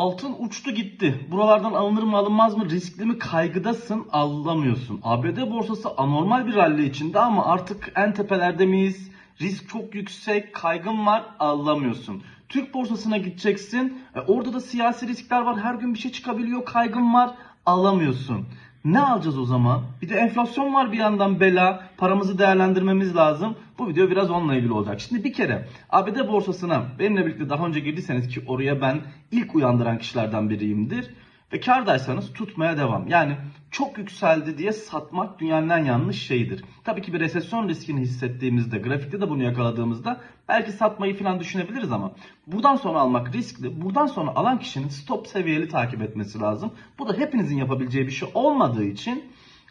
Altın uçtu gitti. Buralardan alınır mı alınmaz mı riskli mi kaygıdasın alamıyorsun. ABD borsası anormal bir rally içinde ama artık en tepelerde miyiz? Risk çok yüksek, kaygın var alamıyorsun. Türk borsasına gideceksin. E, orada da siyasi riskler var. Her gün bir şey çıkabiliyor. Kaygın var. Alamıyorsun. Ne alacağız o zaman? Bir de enflasyon var bir yandan bela. Paramızı değerlendirmemiz lazım. Bu video biraz onunla ilgili olacak. Şimdi bir kere ABD borsasına benimle birlikte daha önce girdiyseniz ki oraya ben ilk uyandıran kişilerden biriyimdir. Ve kardaysanız tutmaya devam. Yani çok yükseldi diye satmak dünyanın en yanlış şeyidir. Tabii ki bir resesyon riskini hissettiğimizde, grafikte de bunu yakaladığımızda belki satmayı falan düşünebiliriz ama buradan sonra almak riskli. Buradan sonra alan kişinin stop seviyeli takip etmesi lazım. Bu da hepinizin yapabileceği bir şey olmadığı için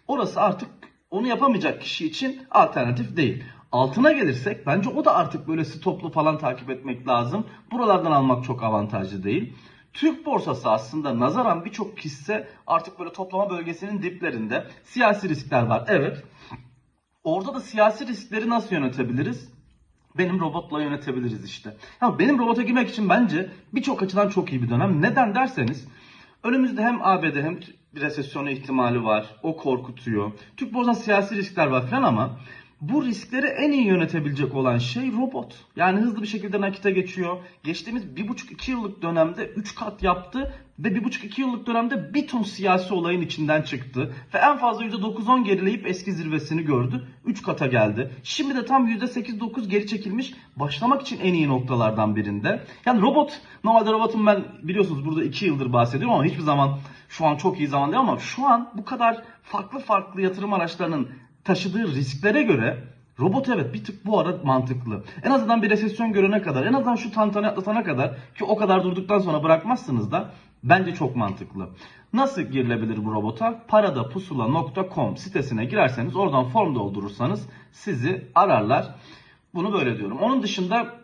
orası artık onu yapamayacak kişi için alternatif değil. Altına gelirsek bence o da artık böyle stoplu falan takip etmek lazım. Buralardan almak çok avantajlı değil. Türk borsası aslında nazaran birçok hisse artık böyle toplama bölgesinin diplerinde. Siyasi riskler var evet. Orada da siyasi riskleri nasıl yönetebiliriz? Benim robotla yönetebiliriz işte. Ya benim robota girmek için bence birçok açıdan çok iyi bir dönem. Neden derseniz önümüzde hem ABD hem bir resesyona ihtimali var. O korkutuyor. Türk borsasında siyasi riskler var falan ama bu riskleri en iyi yönetebilecek olan şey robot. Yani hızlı bir şekilde nakite geçiyor. Geçtiğimiz 1,5-2 yıllık dönemde 3 kat yaptı ve 1,5-2 yıllık dönemde bir ton siyasi olayın içinden çıktı. Ve en fazla %9-10 gerileyip eski zirvesini gördü. 3 kata geldi. Şimdi de tam %8-9 geri çekilmiş. Başlamak için en iyi noktalardan birinde. Yani robot, normalde robotun ben biliyorsunuz burada 2 yıldır bahsediyorum ama hiçbir zaman şu an çok iyi zaman değil ama şu an bu kadar farklı farklı yatırım araçlarının taşıdığı risklere göre robot evet bir tık bu ara mantıklı. En azından bir resesyon görene kadar, en azından şu tantana atlatana kadar ki o kadar durduktan sonra bırakmazsınız da bence çok mantıklı. Nasıl girilebilir bu robota? Paradapusula.com sitesine girerseniz oradan form doldurursanız sizi ararlar. Bunu böyle diyorum. Onun dışında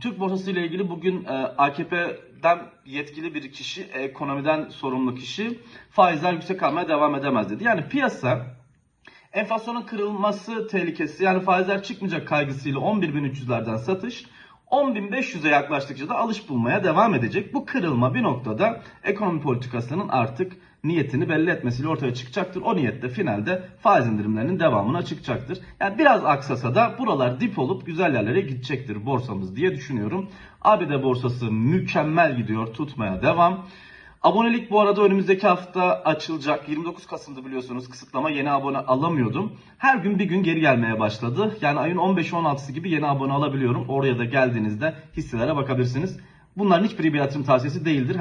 Türk borsası ile ilgili bugün e, AKP'den yetkili bir kişi, ekonomiden sorumlu kişi faizler yüksek kalmaya devam edemez dedi. Yani piyasa enflasyonun kırılması tehlikesi yani faizler çıkmayacak kaygısıyla 11.300'lerden satış 10.500'e yaklaştıkça da alış bulmaya devam edecek. Bu kırılma bir noktada ekonomi politikasının artık niyetini belli etmesiyle ortaya çıkacaktır. O niyette finalde faiz indirimlerinin devamına çıkacaktır. Yani biraz aksasa da buralar dip olup güzel yerlere gidecektir borsamız diye düşünüyorum. ABD borsası mükemmel gidiyor tutmaya devam. Abonelik bu arada önümüzdeki hafta açılacak. 29 Kasım'da biliyorsunuz kısıtlama yeni abone alamıyordum. Her gün bir gün geri gelmeye başladı. Yani ayın 15-16'sı gibi yeni abone alabiliyorum. Oraya da geldiğinizde hisselere bakabilirsiniz. Bunların hiçbiri bir yatırım tavsiyesi değildir.